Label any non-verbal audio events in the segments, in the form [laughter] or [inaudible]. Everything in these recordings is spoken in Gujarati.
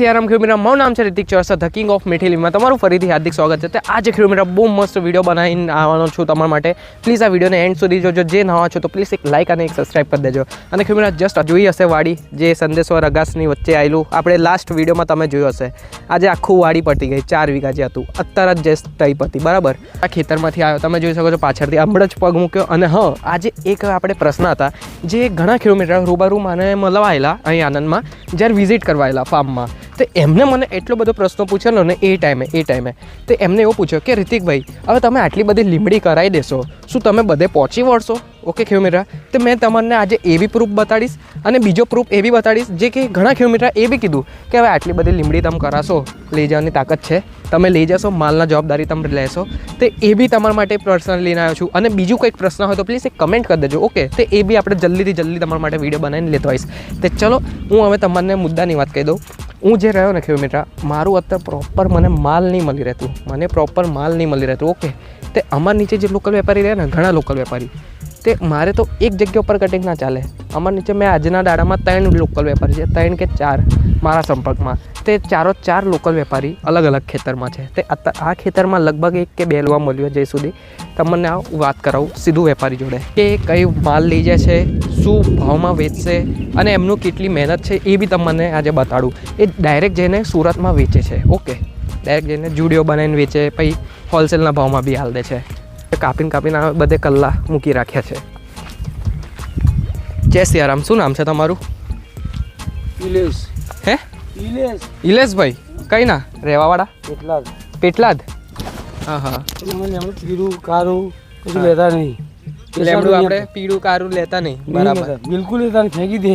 સિયારામ ખેડૂમીરા મારું નામ છે રિતિક ચોરસા ધ ઓફ મીઠીલીમાં તમારું ફરીથી હાર્દિક સ્વાગત છે. આજે ખેડૂમીરા બહુ મસ્ત વીડિયો બનાવીને આવવાનો છું તમારા માટે. પ્લીઝ આ વિડીયોને એન્ડ સુધી જોજો. જે નવા છો તો પ્લીઝ એક લાઇક અને એક સબસ્ક્રાઇબ કરી દેજો. અને ખેડૂમીરા જસ્ટ જોઈ હશે વાડી, જે સંદેશ્વર અગાસની વચ્ચે આવેલું. આપણે લાસ્ટ વિડીયોમાં તમે જોયું હશે. આજે આખું વાડી પતી ગઈ. ચાર વીઘા જે હતું. અત્યારે જ જસ્ટ થઈ હતી બરાબર? આ ખેતરમાંથી આવ્યો. તમે જોઈ શકો છો પાછળથી હમણાં જ પગ મૂક્યો. અને હા, આજે એક આપણે પ્રશ્ન હતા. જે ઘણા કિલોમીટર રૂબરૂ મને મળવા આવેલા અહીં આનંદમાં જ્યારે વિઝિટ કરવા આવેલા ફાર્મમાં તો એમને મને એટલો બધો પ્રશ્નો પૂછેલો ને એ ટાઈમે એ ટાઈમે. તો એમને એવું પૂછ્યો કે રિતિકભાઈ, હવે તમે આટલી બધી લીમડી કરાવી દેશો, શું તમે બધે પહોંચી વળશો? ઓકે કિલોમીટર તો મેં તમને આજે એ બી પ્રૂફ બતાડીશ અને બીજો પ્રૂફ એવી બતાડીશ જે કે ઘણા કિલોમીટર એ બી કીધું કે હવે આટલી બધી લીમડી તમે કરાશો, લઈ જવાની તાકાત છે. તમે લઈ જશો, માલના જવાબદારી તમે લેશો. તો એ બી તમારા માટે પર્સનલ લઈને આવ્યો છું. અને બીજું કંઈક પ્રશ્ન હોય તો પ્લીઝ એક કમેન્ટ કરી દેજો ઓકે તો એ બી આપણે જલ્દીથી જલ્દી તમારા માટે વીડિયો બનાવીને લેતો આવીશ. તો ચલો, હું હવે તમને મુદ્દાની વાત કહી દઉં. હું જે રહ્યો ને કિલોમીટર મારું અત્યારે પ્રોપર મને માલ નહીં મળી રહેતું. મને પ્રોપર માલ નહીં મળી રહેતું. ઓકે તે અમારા નીચે જે લોકલ વેપારી રહે ને, ઘણા લોકલ વેપારી. તે મારે તો એક જગ્યા ઉપર કટિંગ ના ચાલે. અમારા નીચે મેં આજના દાડામાં ત્રણ લોકલ વેપારી છે, ત્રણ કે ચાર મારા સંપર્કમાં. તે ચારો ચાર લોકલ વેપારી અલગ અલગ ખેતરમાં છે. તે આ ખેતરમાં લગભગ એક કે બે લેવા મળ્યો જે સુધી. તમને આ વાત કરાવું, સીધું વેપારી જોડે. કે કઈ માલ લઈ જાય છે, શું ભાવમાં વેચશે અને એમનું કેટલી મહેનત છે એ બી તમને આજે બતાડું. એ ડાયરેક્ટ જઈને સુરતમાં વેચે છે, ઓકે. ડાયરેક્ટ જઈને જુડિયો બનાવીને વેચે, પછી હોલસેલના ભાવમાં બી હાલ દે છે. કાપીને કાપીને આ બધે કલ્લા મૂકી રાખ્યા છે. જય સિયારામ શું નામ છે તમારું? ઇલેશ. હે? ઇલેશ. ઇલેશભાઈ કઈ ના? રહેવાવાળા? પેટલાદ. પેટલાદ? હા હા. કારું. કશું લેતા નહીં. લેમડું આપણે પીળું કારું લેતા નહીં બરાબર. બિલકુલ લેતા નહીં ફેંકી દે.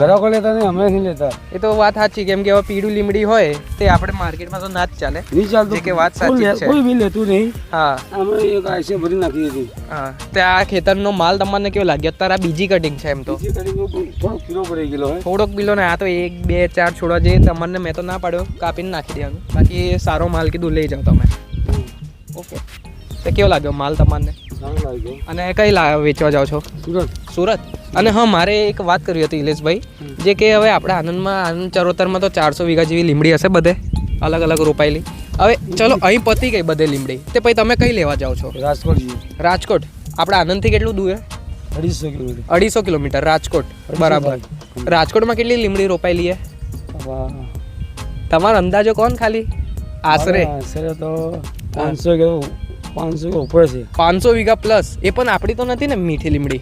ગ્રાહકો લેતા નહીં અમે નહીં લેતા. એ તો વાત સાચી કેમ કે હવે પીળું લીમડી હોય તે આપણે માર્કેટમાં તો ના જ ચાલે. નહીં ચાલતું. કે વાત સાચી છે. કોઈ બી લેતું નહીં. હા. અમે એક આઈસે ભરી નાખી હતી. હા. તે આ ખેતરનો માલ તમને કેવો લાગ્યો? અત્યારે આ બીજી કટિંગ છે એમ તો. બીજી કડી થોડો કિલો ભરાઈ ગયેલો હોય. થોડોક બિલો ને આ તો એક બે ચાર છોડવા જે તમને મેં તો ના પાડ્યો. કાપીને નાખી દેવાનું. બાકી સારો માલ કીધું લઈ જાઓ તમે. ઓકે. તો કેવો લાગ્યો માલ તમને? અને કઈ વેચવા જાઓ છો? સુરત. સુરત? અને હા મારે એક વાત કરવી હતી ઇલેશભાઈ. જે કે હવે આપણે આનંદમાં આનંદ ચરોતરમાં તો ચારસો વીઘા જેવી લીમડી હશે બધે. અલગ અલગ રોપાયેલી. હવે ચલો અહીં પતી ગઈ બધે લીમડી તે પછી તમે કઈ લેવા જાઓ છો? રાજકોટ રાજકોટ. આપણે આનંદથી કેટલું દૂર અઢીસો કિલોમીટર. અઢીસો કિલોમીટર રાજકોટ. બરાબર. રાજકોટમાં કેટલી લીમડી રોપાયેલી છે. તમારો અંદાજો કોણ ખાલી? આશરે. આશરે તો પાંચસો કે પાંચસો ઉપર છે. પાંચસો વીઘા પ્લસ એ પણ આપણી તો નથી ને મીઠી લીમડી.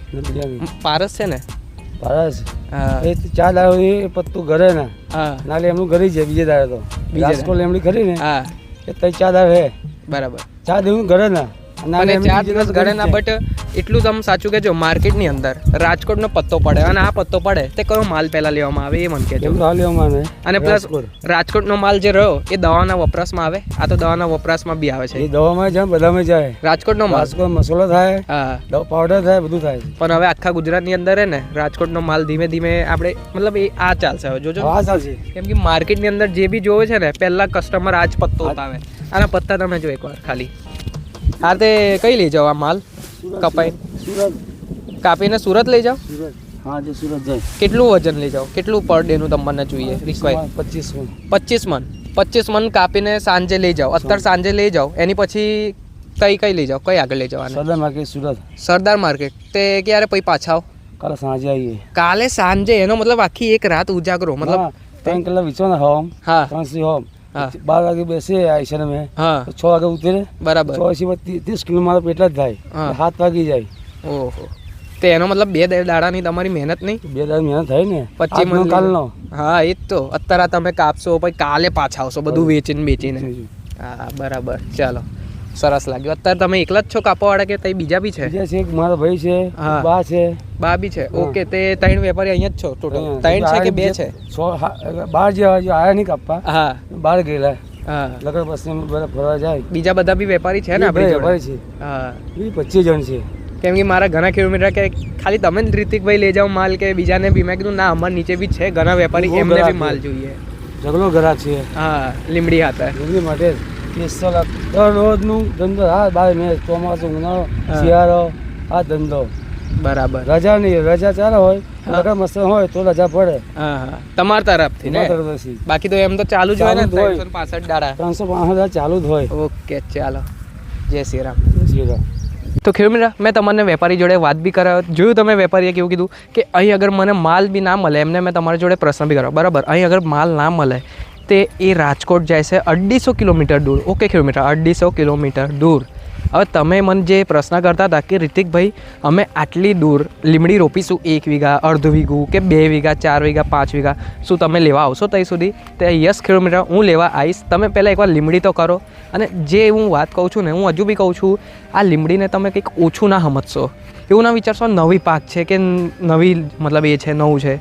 પારસ છે ને? પારસ? એ ચા દાડો એ પત્તું ઘરે ને. હા. નાલે એમનું ઘરે છે બીજે દાડે તો. બીજા રાજકોટ એમની ખરી ને. હા. એ તઈ ચા દાડે હે. બરાબર. ચા દેવું ઘરે ના. અને ચાર દિવસ ઘરે ના બટ એટલું તમે સાચું કહેજો માર્કેટની અંદર રાજકોટનો પત્તો પડે અને આ પત્તો પડે તે કયો માલ પહેલા લેવામાં આવે એ મને કહેજો. અને પ્લસ રાજકોટ. રાજકોટનો માલ જે રહ્યો એ દવાના વપરાશમાં આવે? આ તો દવાના વપરાશમાં બી આવે એ છે દવામાં જાય બધામાં જાય રાજકોટનો માલ? મસાલો થાય હા. પાવડર થાય બધું થાય પણ હવે આખા ગુજરાતની અંદર હે ને રાજકોટનો માલ ધીમે ધીમે આપણે મતલબ એ આ ચાલશે હવે જોજો. આ ચાલશે. કેમ કે માર્કેટની અંદર જે બી જોવે છે ને પહેલા કસ્ટમર આ જ પત્તો ઉતાવે. આના પત્તા તમે જો એકવાર ખાલી. આ તે કઈ લઈ જાઓ આ માલ? કપાઈ? સુરત. કાપીને સુરત લઈ જાઓ? હા જે સુરત જાય. કેટલું વજન લઈ જાઓ? કેટલું પર ડેનું તમને જોઈએ રિક્વાયર પચીસ પચીસ મન પચીસ મન કાપીને સાંજે લઈ જાઓ. અત્યારે સાંજે. લઈ જાઓ. એની પછી કઈ કઈ લઈ જાઓ? કઈ આગળ લઈ જવાનું? સરદાર માર્કેટ સુરત. સરદાર માર્કેટ. તે ક્યારે પછી પાછા આવો? કાલે સાંજે આવીએ. કાલે સાંજે? એનો મતલબ આખી એક રાત ઉજાગરો. મતલબ ત્રણ કલાક વિચવાના હોમ. હા. ત્રણ સુધી હોમ. હા. બાર વાગે બેસે આઈસર અમે છ વાગે ઉતરે. બરાબર. છ પછી ત્રીસ કિલોમીટર પેટલા જ થાય. સાત વાગી જાય. ઓહો. તે એનો મતલબ બે દાડાની તમારી મહેનત નહીં? બે દાડા મહેનત થાય ને. પચીસ મણ કાલનો. હા એ જ તો. અત્યારે તમે કાપશો પછી કાલે પાછા આવશો બધું વેચીને વેચીને. હા બરાબર. ચાલો. સરસ લાગ્યું. અત્યારે તમે એકલા જ છો કાપવાવાળા કે તઈ બીજા બી છે? બીજા છે મારા ભાઈ છે હા. બા છે. બા બી છે. ઓકે તે ત્રણ વેપારી અહીંયા જ છો ટોટલ ત્રણ છે કે બે છે? બાર જે આયા નહીં કાપવા. હા. બાર ગયેલા. હા. લગન પછી બધા ફરવા જાય. બીજા બધા બી વેપારી છે ને આપણી છે. હા. એ પચીસ જણ છે. કેમ કે મારા ઘણા કિલોમીટર કે ખાલી તમે જ રિતિકભાઈ લઈ જાઓ માલ કે બીજાને બી. મેં કીધું ના અમાર નીચે બી છે ઘણા વેપારી એમને બી માલ જોઈએ. ઝઘડો ઘરાક છે. હા લીમડી હાથે. લીમડી માટે લાખ દરરોજનું ધંધો. હા બાર મેં ચોમાસું ઉનાળો. શિયાળો આ ધંધો. બરાબર. રજા નહીં રજા ચાલે હોય લગન મસ્ત હોય તો રજા પડે. હા તરફથી ને? બાકી તો એમ તો ચાલુ જ હોય ને. ત્રણસો પાસઠ દાડા. ત્રણસો પાંસઠ હજાર ચાલુ જ હોય. ઓકે ચાલો. જય શ્રી રામ. શીરા. તો ખેડૂત મિત્ર મેં તમને વેપારી જોડે વાત બી કરાવ્યો જોયું તમે વેપારીએ કેવું કીધું કે અહીં અગર મને માલ બી ના મળે એમને મેં તમારી જોડે પ્રશ્ન બી કર્યો. બરાબર? અહીં અગર માલ ના મળે તે એ રાજકોટ જાય છે અઢીસો કિલોમીટર દૂર. ઓકે કિલોમીટર, અઢીસો કિલોમીટર દૂર. હવે તમે મને જે પ્રશ્ન કરતા હતા કે રિતિકભાઈ, અમે આટલી દૂર લીમડી રોપીશું? એક વીઘા, અડધું વીઘું કે બે વીઘા, ચાર વીઘા, પાંચ વીઘા? શું તમે લેવા આવશો ત્યાં સુધી? તે યસ કિલોમીટર, હું લેવા આવીશ. તમે પહેલાં એકવાર લીમડી તો કરો. અને જે હું વાત કહું છું ને, હું હજુ બી કહું છું, આ લીમડીને તમે કંઈક ઓછું ના સમજશો. એવું ના વિચારશો, નવી પાક છે કે નવી, મતલબ એ છે, નવું છે.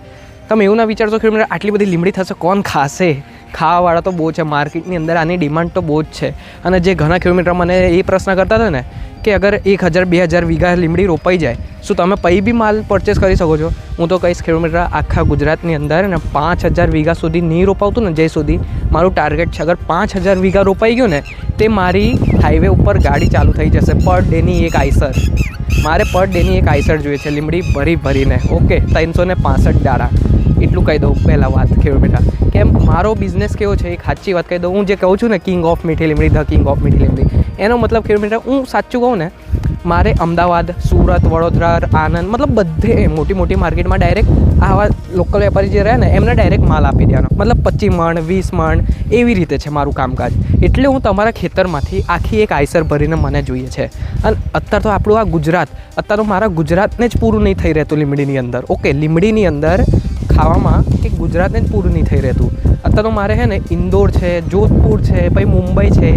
તમે એવું ના વિચારશો કિલોમીટર, આટલી બધી લીમડી થશે, કોણ ખાશે? ખાવાવાળા તો બહુ છે, માર્કેટની અંદર આની ડિમાન્ડ તો બહુ જ છે. અને જે ઘણા કિલોમીટર મને એ પ્રશ્ન કરતા હતા ને, કે અગર એક હજાર, બે હજાર વીઘા લીમડી રોપાઈ જાય, શું તમે પૈ બી માલ પરચેસ કરી શકો છો? હું તો કહીશ કિલોમીટર આખા ગુજરાતની અંદર ને પાંચ હજાર વીઘા સુધી નહીં રોપાવતું ને જે સુધી મારું ટાર્ગેટ છે, અગર પાંચ હજાર વીઘા રોપાઈ ગયું ને, તે મારી હાઈવે ઉપર ગાડી ચાલુ થઈ જશે પર ડેની એક આઈસર. મારે પર ડેની એક આઈસર જોઈએ છે લીમડી ભરી ભરીને. ઓકે, ત્રણસો ને પાસઠ દાડા. એટલું કહી દઉં પહેલાં વાત ખેડૂત બેટા. કેમ મારો બિઝનેસ કેવો છે, એક સાચી વાત કહી દઉં. હું જે કહું છું ને કિંગ ઓફ મીઠી લીમડી ધ કિંગ ઓફ મીઠી લીમડી એનો મતલબ ખેડૂત બેટા, હું સાચું કહું ને, મારે અમદાવાદ, સુરત, વડોદરા આનંદ મતલબ બધે મોટી મોટી માર્કેટમાં ડાયરેક્ટ આવા લોકલ વેપારી જે રહે ને, એમને ડાયરેક્ટ માલ આપી દેવાનો. મતલબ પચીસ મણ, વીસ મણ, એવી રીતે છે મારું કામકાજ. એટલે હું તમારા ખેતરમાંથી આખી એક આયસર ભરીને મને જોઈએ છે. અને અત્યારે તો આપણું આ ગુજરાત, અત્યારે તો મારા ગુજરાતને જ પૂરું નહીં થઈ રહેતું લીમડીની અંદર. ઓકે લીમડીની અંદર ખાવામાં કે ગુજરાતને જ પૂરું નહીં થઈ રહેતું. અત્યારે મારે છે ને ઇન્દોર છે, જોધપુર છે, પછી મુંબઈ છે,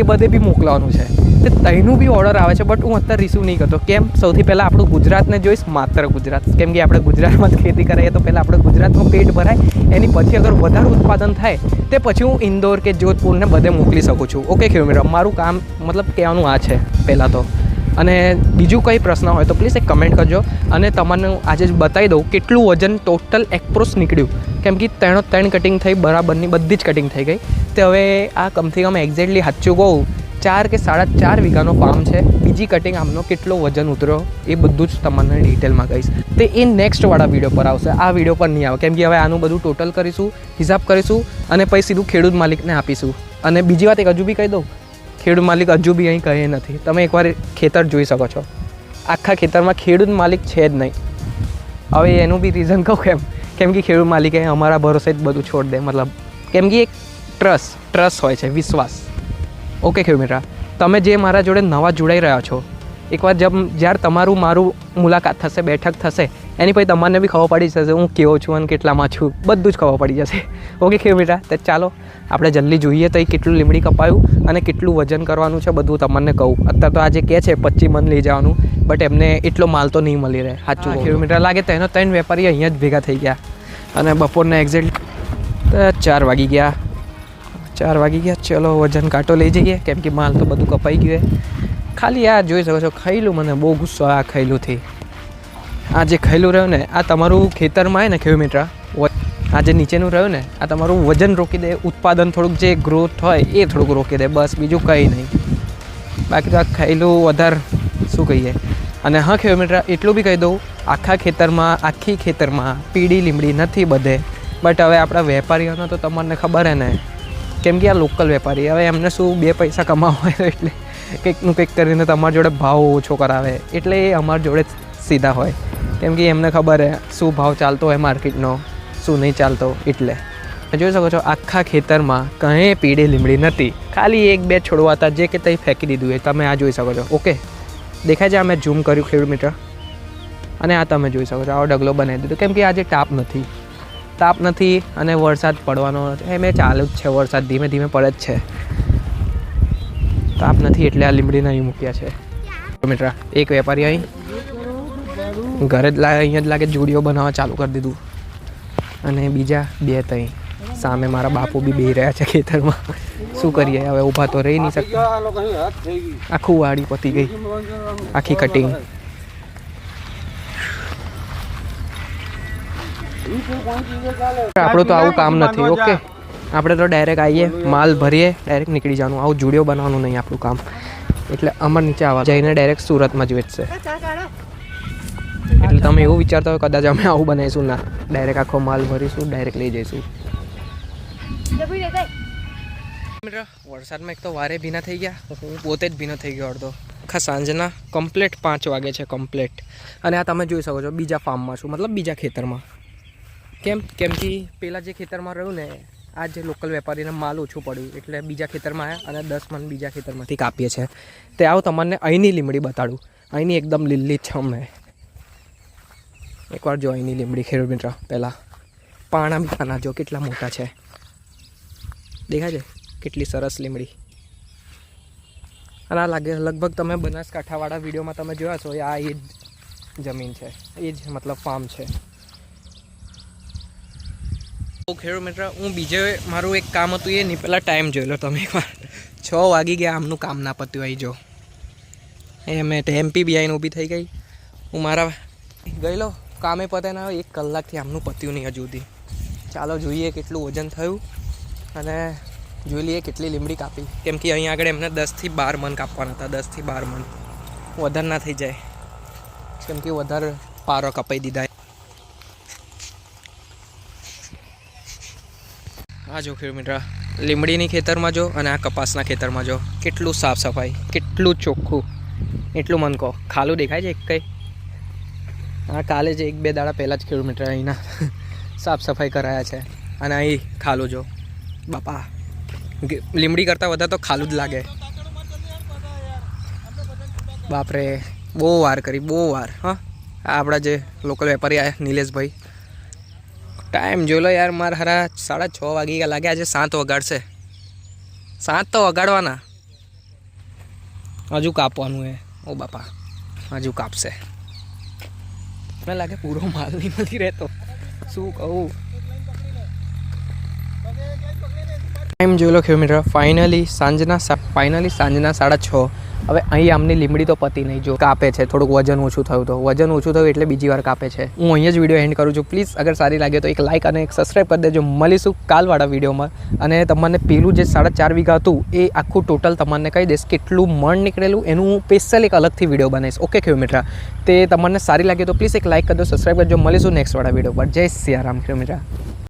એ બધે બી મોકલવાનું છે. તે તઈનું બી ઓર્ડર આવે છે બટ હું અત્યારે રિસીવ નહીં કરતો. કેમ? સૌથી પહેલાં આપણું ગુજરાતને જોઈશ, માત્ર ગુજરાત. કેમ કે આપણે ગુજરાતમાં જ ખેતી કરીએ તો પહેલાં આપણે ગુજરાતમાં પેટ ભરાય, એની પછી અગર વધારે ઉત્પાદન થાય, તે પછી હું ઇન્દોર કે જોધપુરને બધે મોકલી શકું છું. ઓકે કિલોમીટર મારું કામ, મતલબ કહેવાનું આ છે, પહેલાં તો. અને બીજું કંઈ પ્રશ્ન હોય તો પ્લીઝ એક કમેન્ટ કરજો. અને તમને આજે બતાવી દઉં કેટલું વજન ટોટલ એક્પ્રોસ નીકળ્યું. કેમ કે ત્રણો ત્રણ કટિંગ થઈ, બરાબરની બધી જ કટિંગ થઈ ગઈ. તે હવે આ કમથી કમ એક્ઝેક્ટલી સાચું કહું, ચાર કે સાડા ચાર વીઘાનો ફાર્મ છે. બીજી કટિંગ આમનો કેટલો વજન ઉતર્યો, એ બધું જ તમને ડિટેલમાં કહીશ. તે એ નેક્સ્ટવાળા વીડિયો પર આવશે. આ વીડિયો પર નહીં આવે. કેમ કે હવે આનું બધું ટોટલ કરીશું, હિસાબ કરીશું અને પછી સીધું ખેડૂત માલિકને આપીશું. અને બીજી વાત એક હજુ બી કહી દઉં. ખેડૂત માલિક હજુ બી અહીં કહે નથી. તમે એકવાર ખેતર જોઈ શકો છો. આખા ખેતરમાં ખેડૂત માલિક છે જ નહીં. હવે એનું બી રીઝન કહું કેમ કેમ કે ખેડૂત માલિકે અમારા ભરોસે જ બધું છોડ દે, મતલબ કેમ કે એક ટ્રસ્ટ ટ્રસ્ટ હોય છે, વિશ્વાસ. ઓકે ખેડૂત મિત્રા, તમે જે મારા જોડે નવા જોડાઈ રહ્યા છો, એકવાર જબ, જ્યારે તમારું, મારું મુલાકાત થશે, બેઠક થશે એની પછી તમને બી ખબર પડી જશે હું કેવો છું અને કેટલામાં છું. બધું જ ખબર પડી જશે. [laughs] ઓકે ખેડૂત બેટા તો ચાલો આપણે જલ્દી જોઈએ તો એ કેટલું લીમડી કપાયું અને કેટલું વજન કરવાનું છે બધું તમને કહું. અત્યારે તો આજે કહે છે પચીસ મન લઈ જવાનું બટ એમને એટલો માલ તો નહીં મળી રહે. સાચું કિલોમીટર લાગે તો એનો ત્રણ વેપારી અહીંયા જ ભેગા થઈ ગયા. અને બપોરના એક્ઝેક્ટ ચાર વાગી ગયા. ચાર વાગી ગયા ચલો વજન કાંટો લઈ જઈએ કેમ કે માલ તો બધું કપાઈ ગયું ખાલી આ જોઈ શકો છો ખૈલું મને બહુ ગુસ્સો આ આ ખૈલુંથી આ જે ખેલું રહ્યું ને, આ તમારું ખેતરમાં આવે ને કિલોમીટર આ જે નીચેનું રહ્યું ને, આ તમારું વજન રોકી દે, ઉત્પાદન થોડુંક જે ગ્રોથ હોય એ થોડુંક રોકી દે, બસ બીજું કંઈ નહીં. બાકી તો આ ખેલું વધારે શું કહીએ? અને હા કિલોમીટર એટલું બી કહી દઉં, આખા ખેતરમાં, આખી ખેતરમાં પીળી લીમડી નથી બધે. બટ હવે આપણા વેપારીઓનો તો તમને ખબર હે ને, કેમ કે આ લોકલ વેપારી, હવે એમને શું બે પૈસા કમાવા હોય એટલે કંઈકનું કંઈક કરીને તમારા જોડે ભાવ ઓછો કરાવે. એટલે એ અમારી જોડે સીધા હોય. કેમ કે એમને ખબર હે, શું ભાવ ચાલતો હોય માર્કેટનો, શું નહીં ચાલતો, એટલે. જોઈ શકો છો, આખા ખેતરમાં કંઈ પીળી લીમડી નથી. ખાલી એક બે છોડવા હતા જે કે તઈ ફેંકી દીધું એ. તમે આ જોઈ શકો છો. ઓકે? દેખાય છે, આ મેં ઝૂમ કર્યું ખેડૂત મીટર અને આ તમે જોઈ શકો છો. આવો ડગલો બનાવી દીધો. કેમ કે આજે તાપ નથી. તાપ નથી અને વરસાદ પડવાનો એ એ ચાલુ જ છે વરસાદ. ધીમે ધીમે પડે જ છે. તાપ નથી એટલે આ લીમડીના અહીં મૂક્યા છે. મિત્ર, એક વેપારી અહીં. ઘરે જ લાગે અહીંયા જ લાગે જોડીઓ બનાવવા ચાલુ કરી દીધું. અને બીજા બે તઈ. સામે મારા બાપુ બી બે રહ્યા છે ખેતરમાં. શું કરીએ? હવે ઊભા તો રહી નહીં શકતા. આ લોકોની હાથ થઈ ગઈ. આખું વાડી પતી ગઈ. આખી કટિંગ આપણું તો આવું કામ નથી ઓકે? આપણે તો ડાયરેક્ટ આવીએ માલ ભરીએ ડાયરેક્ટ નીકળી જવાનું. આવું જુડિયો બનાવવાનું નહીં આપણું કામ. એટલે અમર નીચે આવવા જઈને ડાયરેક્ટ સુરતમાં જ વેચશે. તમે એવું વિચારતા હોય કદાચ અમે આવું બનાવીશું, ના ડાયરેક્ટ આખો માલ ભરીશું ડાયરેક્ટ લઈ જઈશું. મિત્રો, વરસાદમાં એક તો વારે ભીના થઈ ગયા, હું પોતે જ ભીનો થઈ ગયો અડધો. આખા સાંજના કમ્પ્લેટ પાંચ વાગે છે કમ્પ્લેટ અને આ તમે જોઈ શકો છો, બીજા ફાર્મમાં છું, મતલબ બીજા ખેતરમાં. કેમ કેમ કે પેલા જે ખેતરમાં રહ્યું ને, આ જે લોકલ વેપારીને માલ ઓછું પડ્યું, એટલે બીજા ખેતરમાં આવ્યા અને દસ મન બીજા ખેતરમાંથી કાપીએ છીએ તે આવું, તમને અહીંની લીમડી બતાડું. અહીંની એકદમ લીલી છમ હે. એકવાર જો અહીંની લીમડી ખેડૂત મિત્ર, પહેલાં પાણા પાના જો કેટલા મોટા છે. દેખાય છે? કેટલી સરસ લીમડી. અને આ લાગે લગભગ તમે બનાસકાંઠાવાળા વિડીયોમાં તમે જોયા છો આ એ જ જમીન છે, એ જ મતલબ ફાર્મ છે. ખેડૂત મિત્ર, હું બીજે મારું એક કામ હતું એ નહીં પહેલાં ટાઈમ જોઈ લો તમે એકવાર. છ વાગી ગયા, આમનું કામ ના પત્યું આવી જો. એ મેં એમપી બી આવીને ઊભી થઈ ગઈ. હું મારા ગયેલો કામે પતે ના એક કલાકથી આમનું પત્યું નહીં હજુ સુધી. ચાલો જોઈએ કેટલું વજન થયું અને જોઈ લઈએ કેટલી લીમડી કાપી. કેમ કે અહીં આગળ એમને દસથી બાર મન કાપવાના હતા, દસથી બાર મન વધારે ના થઈ જાય. કેમ કે વધારે પારો કપાઈ દીધા. આ જો ખેડૂત લીમડીની ખેતરમાં જો અને આ કપાસના ખેતરમાં જો કેટલું સાફ સફાઈ, કેટલું ચોખ્ખું, એટલું મન કહો. ખાલું દેખાય છે એક કંઈ? હા, કાલે જ એક બે દાડા પહેલાં જ કિલોમીટર અહીંના સાફ સફાઈ કરાયા છે. અને અહીં ખાલું જો. બાપા લીમડી કરતાં વધારે તો ખાલું જ લાગે. બાપરે, બહુ વાર કરી, બહુ વાર, હા. આ આપણા જે લોકલ વેપારી આયા, નિલેશભાઈ. ટાઈમ જોઈ લો યાર, મારે હારા સાડા છ વાગી લાગે આજે સાત વગાડશે. સાત તો વગાડવાના. હજુ કાપવાનું એ ઓ બાપા, હજુ કાપશે. મને લાગે પૂરો માલ નહીં મળી રહેતો. શું કહું? ટાઈમ જોઈ લો કિલોમીટર ફાઇનલી સાંજના ફાઇનલી સાંજના સાડા છ. હવે અહીં આમની લીમડી તો પતી નહીં. જો કાપે છે, થોડુંક વજન ઓછું થયું તો. વજન ઓછું થયું એટલે બીજી વાર કાપે છે. હું અહીંયા જ વીડિયો એન્ડ કરું છું. પ્લીઝ અગર સારી લાગે તો એક લાઇક અને એક સબસ્ક્રાઈબ કરી દેજો. મળીશું કાલવાળા વિડીયોમાં અને તમને પેલું જે સાડા ચાર વીઘા હતું, એ આખું ટોટલ તમને કહી દઈશ કેટલું મણ નીકળેલું. એનું હું સ્પેશિયલ એક અલગથી વીડિયો બનાવીશ. ઓકે કિલોમીટર તે તમને સારી લાગે તો પ્લીઝ એક લાઇક કરી દો સબસ્ક્રાઈબ કરજો મળીશું નેક્સ્ટવાળા વીડિયો પર. જય સિયારામ કિલોમીટર